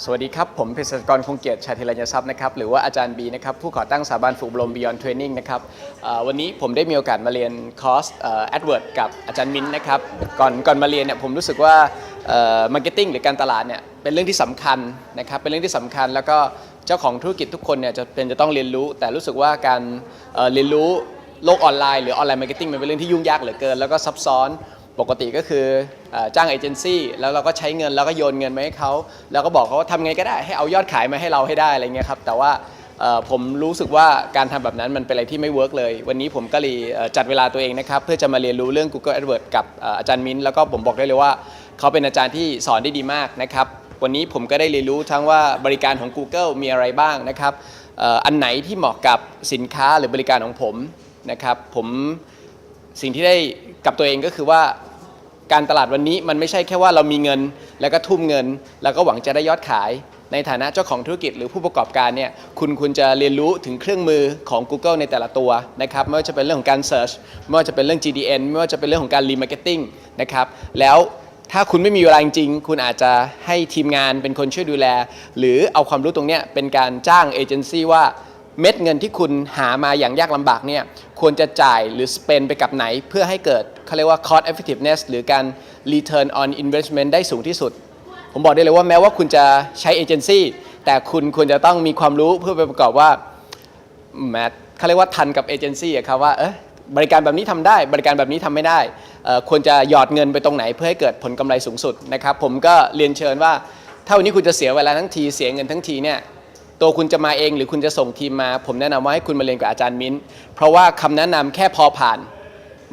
สวัสดีครับ ผมเภสัชกรคงเกียรติชาติรัญทรัพย์นะครับหรือว่าอาจารย์บีนะครับผู้ก่อตั้งสถาบันฝึกอบรม Beyond Training นะครับวันนี้ผมได้มีโอกาสมาเรียนคอร์สเอ่อ AdWord กับอาจารย์มิ้นท์นะครับก่อนก่อนมาเรียนเนี่ยผมรู้สึกว่ามาร์เก็ตติ้งหรือการตลาดเนี่ยเป็นเรื่องที่สำคัญนะครับเป็นเรื่องที่สำคัญ แล้วก็เจ้าของธุรกิจทุกคนเนี่ยจะเป็นจะต้องเรียนรู้ แต่รู้สึกว่าการเอ่อเรียนรู้โลกออนไลน์หรือออนไลน์มาร์เก็ตติ้งมันเป็นเรื่องที่ยุ่งยากเหลือเกิน แล้วก็ซับซ้อน ปกติก็คืออจ้างเอเจนซี่แล้วเราก็ใช้เงินแล้วก็โยนเงินมาให้เขาแล้วก็บอกเขาว่าทำไงก็ได้ให้เอายอดขายมาให้เราให้ได้อะไรเงี้ยครับแต่ว่าผมรู้สึกว่าการทำแบบนั้นมันเป็นอะไรที่ไม่เวิร์กเลย วันนี้ผมก็เลยจัดเวลาตัวเองนะครับ เพื่อจะมาเรียนรู้เรื่อง Google AdWords กับอาจารย์มิ้นท์แล้วก็ผมบอกได้เลยว่า เขาเป็นอาจารย์ที่สอนได้ดีมากนะครับ วันนี้ผมก็ได้เรียนรู้ทั้งว่าบริการของ Google มีอะไรบ้างนะครับ อันไหนที่เหมาะกับสินค้าหรือบริการของผมนะครับผม สิ่งที่ได้กับตัวเองก็คือว่าการตลาดวันนี้มันไม่ใช่แค่ว่าเรามีเงิน แล้วก็ทุ่มเงิน แล้วก็หวังจะได้ยอดขาย ในฐานะเจ้าของธุรกิจหรือผู้ประกอบการเนี่ยคุณคุณจะเรียนรู้ถึงเครื่องมือของ Google ในแต่ละตัวนะครับไม่ว่าจะเป็นเรื่องของการ Search ไม่ว่าจะเป็นเรื่อง GDN ไม่ว่าจะเป็นเรื่องของการ Remarketing นะครับแล้วถ้าคุณไม่มีเวลาจริงๆ คุณอาจจะให้ทีมงานเป็นคนช่วยดูแล หรือเอาความรู้ตรงเนี้ยเป็นการจ้างเอเจนซี่ว่า เม็ดเงินที่คุณหามาอย่างยากลำบากเนี่ยควรจะจ่ายหรือ spend ไปกับไหน เพื่อให้เกิดเขาเรียกว่า cost effectiveness หรือการ return on investment ได้สูงที่สุด ผมบอกได้เลยว่าแม้ว่าคุณจะใช้เอเจนซี่แต่คุณควรจะต้องมีความรู้เพื่อไปประกอบว่าแมทเขาเรียกว่าทันกับเอเจนซี่อะครับว่าเออบริการแบบนี้ทำได้ บริการแบบนี้ทำไม่ได้ ควรจะหยอดเงินไปตรงไหนเพื่อให้เกิดผลกำไรสูงสุดนะครับ ผมก็เรียนเชิญว่า ถ้าวันนี้คุณจะเสียเวลาทั้งทีเสียเงินทั้งทีเนี่ย ตัวคุณจะมาเองหรือคุณจะส่งทีมมา ผมแนะนำว่าให้คุณมาเรียนกับอาจารย์มิ้น เพราะว่าคำแนะนำแค่พอผ่าน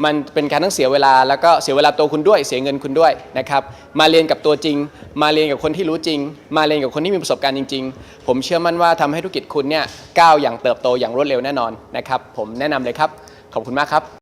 มันเป็นการทั้งเสียเวลา แล้วก็เสียเวลาตัวคุณด้วยเสียเงินคุณด้วยนะครับมาเรียนกับตัวจริง มาเรียนกับคนที่รู้จริง มาเรียนกับคนที่มีประสบการณ์จริง ๆ ผมเชื่อมั่นว่าทำให้ธุรกิจคุณเนี่ยก้าวอย่างเติบโตอย่างรวดเร็วแน่นอนนะครับผมแนะนำเลยครับขอบคุณมากครับ